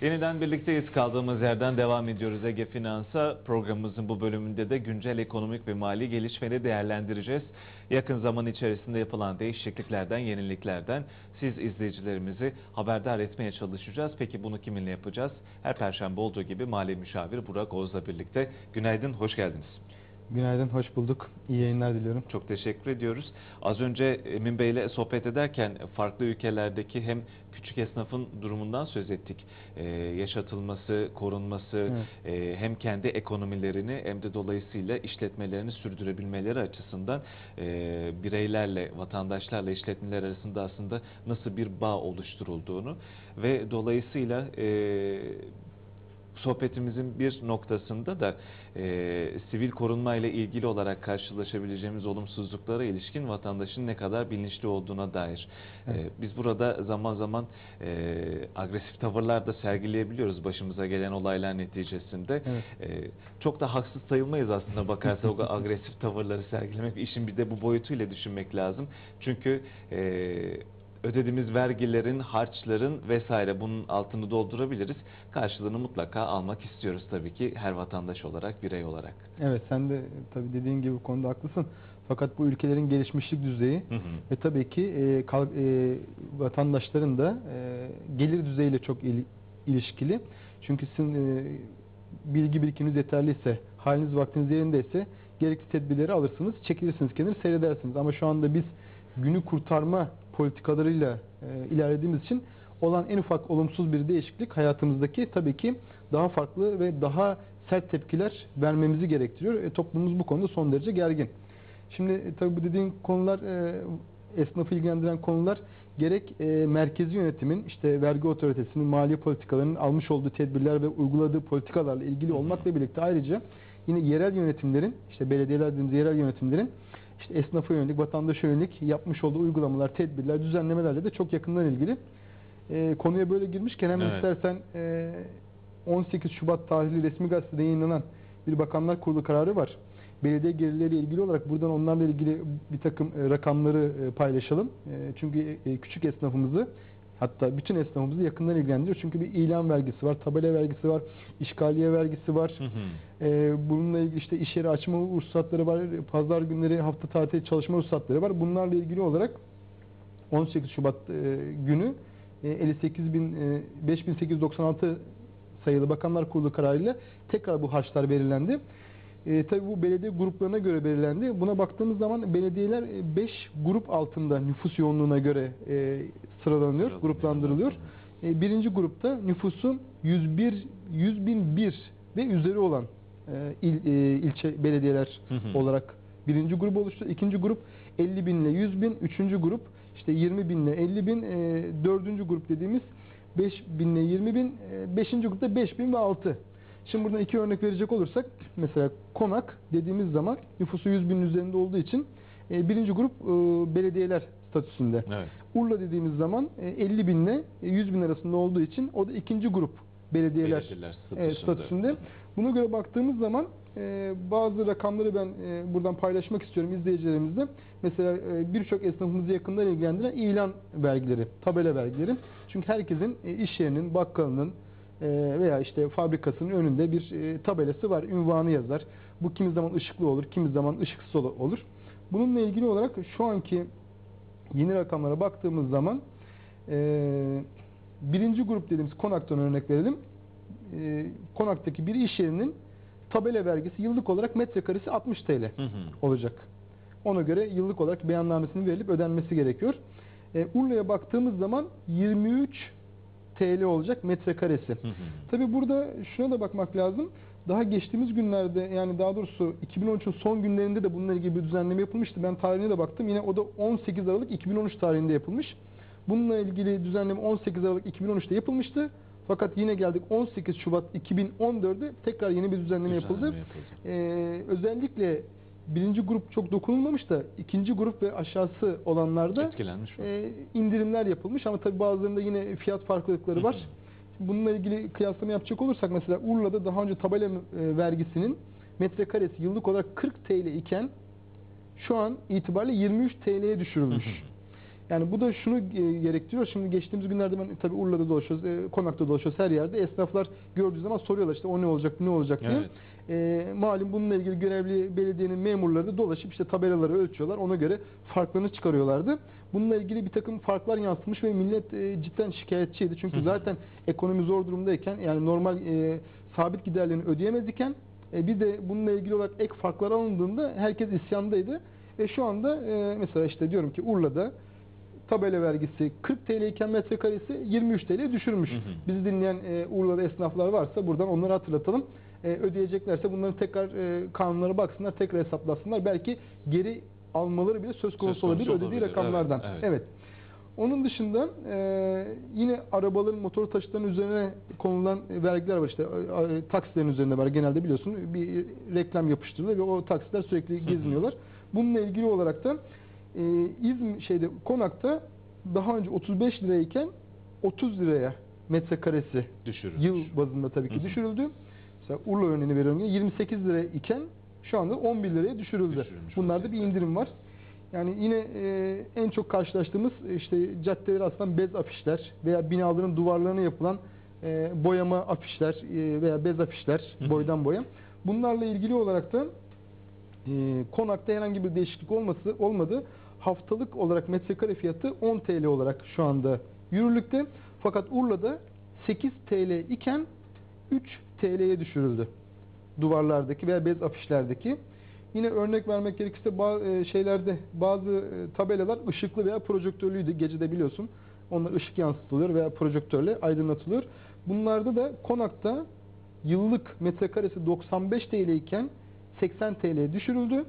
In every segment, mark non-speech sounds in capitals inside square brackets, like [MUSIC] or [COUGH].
Yeniden birlikteyiz kaldığımız yerden devam ediyoruz Ege Finans'a. Programımızın bu bölümünde de güncel ekonomik ve mali gelişmeleri değerlendireceğiz. Yakın zaman içerisinde yapılan değişikliklerden, yeniliklerden siz izleyicilerimizi haberdar etmeye çalışacağız. Peki bunu kiminle yapacağız? Her perşembe olduğu gibi mali müşavir Burak Oğuz'la birlikte. Günaydın, hoş geldiniz. Günaydın, hoş bulduk. İyi yayınlar diliyorum. Çok teşekkür ediyoruz. Az önce Emin Bey ile sohbet ederken farklı ülkelerdeki hem küçük esnafın durumundan söz ettik. Ee, yaşatılması, korunması, e, hem kendi ekonomilerini hem de dolayısıyla işletmelerini sürdürebilmeleri açısından e, bireylerle, vatandaşlarla işletmeler arasında aslında nasıl bir bağ oluşturulduğunu ve dolayısıyla e, sohbetimizin bir noktasında da e, sivil korunma ile ilgili olarak karşılaşabileceğimiz olumsuzluklara ilişkin vatandaşın ne kadar bilinçli olduğuna dair. E, Evet. biz burada zaman zaman e, agresif tavırlar da sergileyebiliyoruz başımıza gelen olaylar neticesinde. Evet. E, çok da haksız sayılmayız aslında bakarsa o [LAUGHS] agresif tavırları sergilemek. İşin bir de bu boyutuyla düşünmek lazım. Çünkü e, ödediğimiz vergilerin, harçların vesaire bunun altını doldurabiliriz. Karşılığını mutlaka almak istiyoruz tabii ki her vatandaş olarak, birey olarak. Evet, sen de tabii dediğin gibi bu konuda haklısın. Fakat bu ülkelerin gelişmişlik düzeyi Hı hı. ve tabii ki e, kal- e, vatandaşların da e, gelir düzeyiyle çok il- ilişkili. Çünkü sizin e, bilgi birikiminiz yeterliyse, haliniz vaktiniz yerindeyse gerekli tedbirleri alırsınız, çekilirsiniz kenara seyredersiniz. Ama şu anda biz günü kurtarma politikalarıyla e, ilerlediğimiz için olan en ufak olumsuz bir değişiklik hayatımızdaki tabii ki daha farklı ve daha sert tepkiler vermemizi gerektiriyor. E, toplumumuz bu konuda son derece gergin. Şimdi e, tabii bu dediğin konular e, esnafı ilgilendiren konular gerek e, merkezi yönetimin işte vergi otoritesinin mali politikalarının almış olduğu tedbirler ve uyguladığı politikalarla ilgili olmakla birlikte ayrıca yine yerel yönetimlerin işte belediyeler dediğimiz yerel yönetimlerin işte esnafa yönelik, vatandaşa yönelik yapmış olduğu uygulamalar, tedbirler, düzenlemelerle de çok yakından ilgili. E, konuya böyle girmişken hemen Evet. istersen e, 18 Şubat tarihli resmi gazetede yayınlanan bir bakanlar kurulu kararı var. Belediye gelirleriyle ilgili olarak buradan onlarla ilgili bir takım e, rakamları e, paylaşalım. E, Çünkü küçük esnafımızı hatta bütün esnafımızı yakından ilgilendiriyor. Çünkü bir ilan vergisi var, tabela vergisi var, işgaliye vergisi var. Hı hı. Ee, bununla ilgili işte iş yeri açma ruhsatları var, pazar günleri hafta tatil çalışma ruhsatları var. Bunlarla ilgili olarak 18 Şubat e, günü e, 58 bin, e, 5896 sayılı Bakanlar Kurulu kararıyla tekrar bu harçlar belirlendi. E, tabii bu belediye gruplarına göre belirlendi. Buna baktığımız zaman belediyeler 5 grup altında nüfus yoğunluğuna göre e, sıralanıyor, Sıralanıyor. gruplandırılıyor. E, birinci grupta nüfusun 101 100 bin bir ve üzeri olan e, il, e, ilçe belediyeler Hı hı. olarak birinci grup oluştu. İkinci grup 50 bin ile 100 bin. Üçüncü grup işte 20 bin ile 50 bin. E, dördüncü grup dediğimiz 5 bin ile 20 bin. E, beşinci grupta 5 bin ve 6. Şimdi buradan iki örnek verecek olursak mesela Konak dediğimiz zaman nüfusu 100 binin üzerinde olduğu için e, birinci grup e, belediyeler statüsünde. Evet. Urla dediğimiz zaman e, 50 bin ile 100 bin arasında olduğu için o da ikinci grup belediyeler, Belediyeler e, statüsünde. Buna göre baktığımız zaman e, bazı rakamları ben e, buradan paylaşmak istiyorum izleyicilerimizle. Mesela e, birçok esnafımızı yakından ilgilendiren ilan vergileri, tabela vergileri. Çünkü herkesin e, iş yerinin, bakkalının e, veya işte fabrikasının önünde bir e, tabelası var, ünvanı yazar. Bu kimi zaman ışıklı olur, kimi zaman ışıksız ol- olur. Bununla ilgili olarak şu anki yeni rakamlara baktığımız zaman e, birinci grup dediğimiz konaktan örnek verelim. E, konaktaki bir iş yerinin tabela vergisi yıllık olarak metrekaresi 60 TL Hı hı. olacak. Ona göre yıllık olarak beyannamesinin verilip ödenmesi gerekiyor. E, Urla'ya baktığımız zaman 23 TL olacak metrekaresi. Tabi burada şuna da bakmak lazım. Daha geçtiğimiz günlerde yani daha doğrusu 2013'ün son günlerinde de bununla ilgili bir düzenleme yapılmıştı. Ben tarihine de baktım. Yine o da 18 Aralık 2013 tarihinde yapılmış. Bununla ilgili düzenleme 18 Aralık 2013'te yapılmıştı. Fakat yine geldik 18 Şubat 2014'de tekrar yeni bir düzenleme yapıldı. Düzenleme yapıldı. Ee, özellikle birinci grup çok dokunulmamış da ikinci grup ve aşağısı olanlarda Etkilenmiş mi? e, indirimler yapılmış ama tabi bazılarında yine fiyat farklılıkları var. Bununla ilgili kıyaslama yapacak olursak mesela Urla'da daha önce tabela e, vergisinin metrekaresi yıllık olarak 40 TL iken şu an itibariyle 23 TL'ye düşürülmüş. Yani bu da şunu e, gerektiriyor. Şimdi geçtiğimiz günlerde ben tabii Urla'da dolaşıyoruz, e, Konak'ta dolaşıyoruz her yerde. Esnaflar gördüğü zaman soruyorlar işte o ne olacak, ne olacak diye. Evet. E, malum bununla ilgili görevli belediyenin memurları dolaşıp işte tabelaları ölçüyorlar. Ona göre farklarını çıkarıyorlardı. Bununla ilgili bir takım farklar yansımış ve millet e, cidden şikayetçiydi. Çünkü Hı hı. zaten ekonomi zor durumdayken yani normal e, sabit giderlerini ödeyemez iken e, bir de bununla ilgili olarak ek farklar alındığında herkes isyandaydı. Ve şu anda e, mesela işte diyorum ki Urla'da tabela vergisi 40 TL iken metrekaresi 23 TL düşürmüş. Hı hı. Bizi dinleyen e, Urla'da esnaflar varsa buradan onları hatırlatalım. E, ödeyeceklerse bunların tekrar e, kanunlara baksınlar, tekrar hesaplasınlar. Belki geri almaları bile söz konusu, konusu olabilir ödediği olabilir, rakamlardan. evet, Evet. evet. Onun dışında e, yine arabaların, motor taşıtların üzerine konulan vergiler var işte. E, taksilerin üzerinde var genelde biliyorsun. Bir reklam yapıştırılıyor ve o taksiler sürekli geziniyorlar. Bununla ilgili olarak da e, İzmir şeyde konakta daha önce 35 lirayken 30 liraya metrekaresi Düşürülmüş. yıl bazında tabii Hı ki hı. düşürüldü. Mesela Urla örneğini veriyorum. yine 28 lira iken şu anda 11 liraya düşürüldü. Düşürülmüş Bunlarda bir vaziyette. indirim var. Yani yine e, en çok karşılaştığımız işte caddeleri asılan bez afişler veya binaların duvarlarına yapılan e, boyama afişler e, veya bez afişler Hı hı. boydan boya. Bunlarla ilgili olarak da e, konakta herhangi bir değişiklik olması olmadı. Haftalık olarak metrekare fiyatı 10 TL olarak şu anda yürürlükte. Fakat Urla'da 8 TL iken 3 TL'ye düşürüldü. Duvarlardaki veya bez afişlerdeki. Yine örnek vermek gerekirse bazı şeylerde bazı e, tabelalar ışıklı veya projektörlüydü. Gecede biliyorsun. Onlar ışık yansıtılıyor veya projektörle aydınlatılıyor. Bunlarda da konakta yıllık metrekaresi 95 TL iken 80 TL'ye düşürüldü.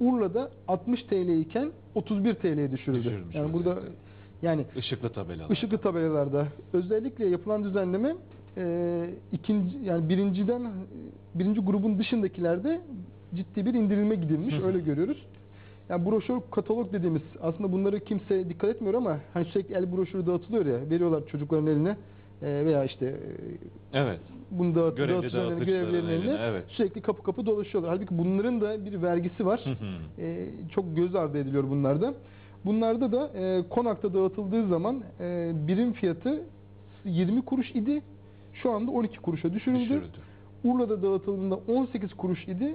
Urla'da 60 TL iken 31 TL'ye düşürüldü. Düşürülmüş yani burada yani Işıklı tabelalar. ışıklı tabelalarda özellikle yapılan düzenleme e, ikinci yani birinciden birinci grubun dışındakilerde ciddi bir indirilme gidilmiş Hı hı. öyle görüyoruz. Yani broşür katalog dediğimiz aslında bunları kimse dikkat etmiyor ama hani sürekli el broşürü dağıtılıyor ya veriyorlar çocukların eline e, veya işte e, Evet. bunu dağıt, dağıtıcıların görevlilerin eline eline, evet. sürekli kapı kapı dolaşıyorlar. Halbuki bunların da bir vergisi var. Hı hı. E, çok göz ardı ediliyor bunlarda. Bunlarda da e, konakta dağıtıldığı zaman e, birim fiyatı 20 kuruş idi. Şu anda 12 kuruşa düşürüldü. Düşürüldü. Urla'da dağıtıldığında 18 kuruş idi.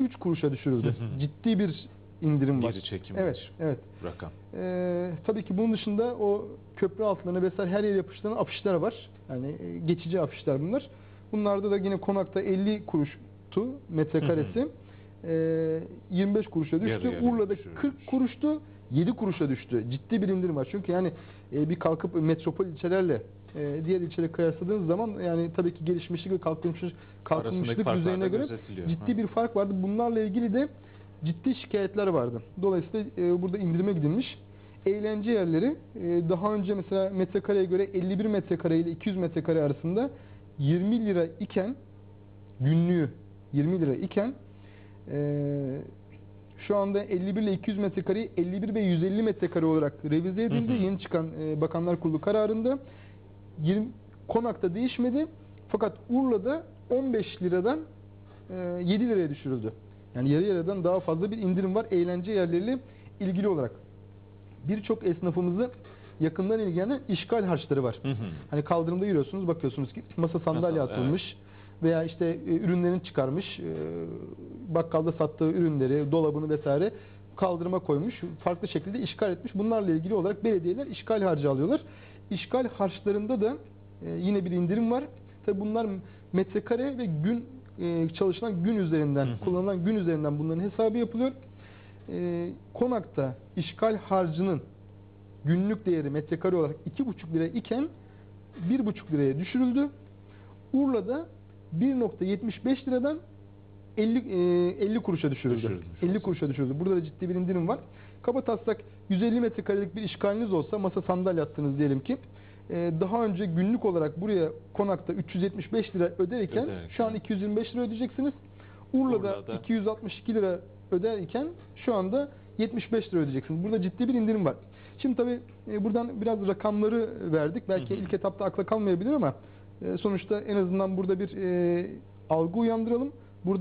3 kuruşa düşürüldü. Hı hı. Ciddi bir indirim var. Geri çekim Evet, var. evet. Rakam. Ee, tabii ki bunun dışında o köprü altlarına vesaire her yere yapıştırılan afişler var. Yani e, geçici afişler bunlar. Bunlarda da yine konakta 50 kuruştu metrekaresi. Ee, 25 kuruşa düştü. Yarı Urla'da düşürülmüş. 40 kuruştu. 7 kuruşa düştü. Ciddi bir indirim var. Çünkü yani e, bir kalkıp metropol ilçelerle e, diğer ilçeleri kıyasladığınız zaman yani tabii ki gelişmişlik ve kalkınmışlık, kalkınmışlık düzeyine göre ciddi Hı. bir fark vardı. Bunlarla ilgili de ciddi şikayetler vardı. Dolayısıyla e, burada indirime gidilmiş. Eğlence yerleri e, daha önce mesela metrekareye göre 51 metrekare ile 200 metrekare arasında 20 lira iken günlüğü 20 lira iken e, şu anda 51 ile 200 metrekareyi 51 ve 150 metrekare olarak revize edildi. Hı hı. Yeni çıkan e, Bakanlar Kurulu kararında 20 konakta değişmedi. Fakat Urla'da 15 liradan e, 7 liraya düşürüldü. Yani yarı yarıdan daha fazla bir indirim var eğlence yerleriyle ilgili olarak. Birçok esnafımızı yakından ilgilenen işgal harçları var. Hı hı. Hani kaldırımda yürüyorsunuz bakıyorsunuz ki masa sandalye atılmış veya işte e, ürünlerini çıkarmış, e, bakkalda sattığı ürünleri, dolabını vesaire kaldırıma koymuş, farklı şekilde işgal etmiş. Bunlarla ilgili olarak belediyeler işgal harcı alıyorlar. İşgal harçlarında da e, yine bir indirim var. Tabi bunlar metrekare ve gün çalışılan gün üzerinden, Hı hı. kullanılan gün üzerinden bunların hesabı yapılıyor. Konakta işgal harcının günlük değeri metrekare olarak 2,5 lira iken 1,5 liraya düşürüldü. Urla'da 1.75 liradan 50 e, 50 kuruşa düşürüldü. Düşürülmüş 50 kuruşa düşürüldü. Burada da ciddi bir indirim var. Kaba taslak 150 metrekarelik bir işgaliniz olsa masa sandalye attınız diyelim ki e, daha önce günlük olarak buraya konakta 375 lira öderken şu an 225 lira ödeyeceksiniz. Urla'da, Urla'da. 262 lira öderken şu anda 75 lira ödeyeceksiniz. Burada ciddi bir indirim var. Şimdi tabii e, buradan biraz rakamları verdik. Belki Hı hı. ilk etapta akla kalmayabilir ama e, sonuçta en azından burada bir e, algı uyandıralım. Burada